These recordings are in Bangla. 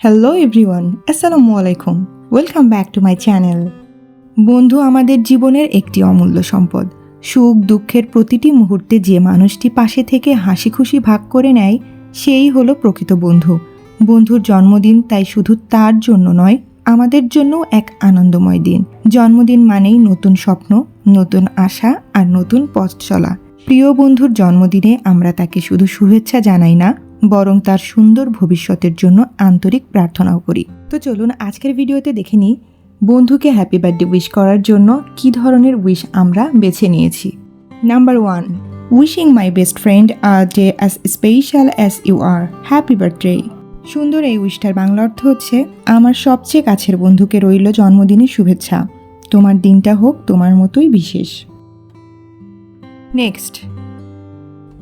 হ্যালো এভরিওয়ান আসসালামু আলাইকুম welcome back to my channel বন্ধু, আমাদের জীবনের একটি অমূল্য সম্পদ। সুখ, দুঃখের প্রতিটি মুহূর্তে যে মানুষটি পাশে থেকে হাসি খুশি ভাগ করে নেয়, সেই হলো প্রকৃত বন্ধু। বন্ধুর জন্মদিন তাই শুধু তার জন্য নয়, আমাদের জন্য এক আনন্দময় দিন। জন্মদিন মানেই নতুন স্বপ্ন, নতুন আশা আর নতুন পথ চলা। প্রিয় বন্ধুর জন্মদিনে আমরা তাকে শুধু শুভেচ্ছা জানাই না বরং তার সুন্দর ভবিষ্যতের জন্য আন্তরিক প্রার্থনাও করি। তো চলুন আজকের ভিডিওতে দেখে নিই, বন্ধুকে হ্যাপি বার্থডে উইশ করার জন্য কী ধরনের উইশ আমরা বেছে নিয়েছি। Number one wishing my best friend a day as special as you are happy birthday সুন্দর এই উইশটার বাংলা অর্থ হচ্ছে, আমার সবচেয়ে কাছের বন্ধুকে রইল জন্মদিনের শুভেচ্ছা। তোমার দিনটা হোক তোমার মতোই বিশেষ। Next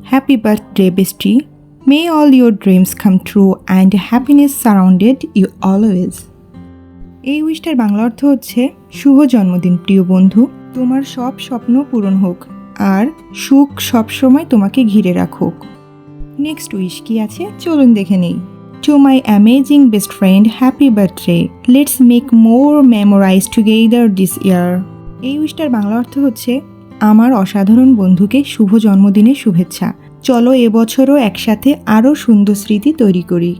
happy birthday bestie may all your dreams come true and happiness surrounded you always এই উইশটার বাংলা অর্থ হচ্ছে, শুভ জন্মদিন প্রিয় বন্ধু, তোমার সব স্বপ্ন পূরণ হোক আর সুখ সবসময় তোমাকে ঘিরে রাখুক। নেক্সট উইশ কি আছে? চলুন দেখে নেই। To my amazing best friend happy birthday let's make more memorize together this year এই উইশটার বাংলা অর্থ হচ্ছে, আমার অসাধারণ বন্ধুকে শুভ জন্মদিনের শুভেচ্ছা। চলো এবছরও একসাথে আরও সুন্দর স্মৃতি তৈরি করি।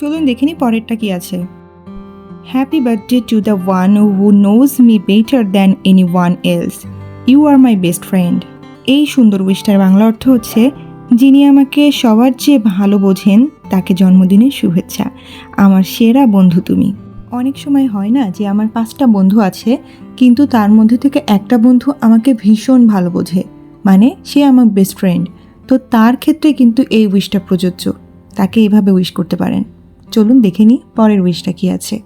চলুন দেখিনি পরেরটা কি আছে। Happy birthday to the one who knows me better than anyone else you are my best friend এই সুন্দর উইশটার বাংলা অর্থ হচ্ছে, যিনি আমাকে সবার চেয়ে ভালো বোঝেন, তাকে জন্মদিনের শুভেচ্ছা। আমার সেরা বন্ধু তুমি। অনেক সময় হয় না যে আমার পাঁচটা বন্ধু আছে, কিন্তু তার মধ্যে থেকে একটা বন্ধু আমাকে ভীষণ ভালো বোঝে। মানে সে আমার বেস্ট ফ্রেন্ড তো তার ক্ষেত্রে কিন্তু এই উইশটা প্রযোজ্য। তাকে এইভাবে উইশ করতে পারেন। চলুন দেখে নিই পরের উইশটা কি আছে।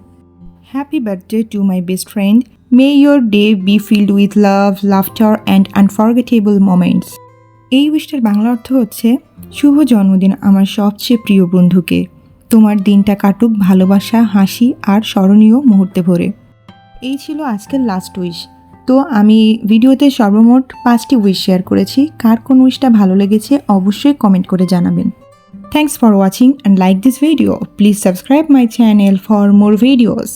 Happy birthday to my best friend may your day be filled with love laughter and unforgettable moments এই উইশটার বাংলা অর্থ হচ্ছে, শুভ জন্মদিন আমার সবচেয়ে প্রিয় বন্ধুকে। তোমার দিনটা কাটুক ভালোবাসা, হাসি আর স্মরণীয় মুহূর্তে ভরে। এই ছিল আজকের লাস্ট উইশ তো আমি ভিডিওতে সর্বমোট পাঁচটি উইশ শেয়ার করেছি। কার কোন উইশটা ভালো লেগেছে অবশ্যই কমেন্ট করে জানাবেন। Thanks for watching and like this video please subscribe my channel for more videos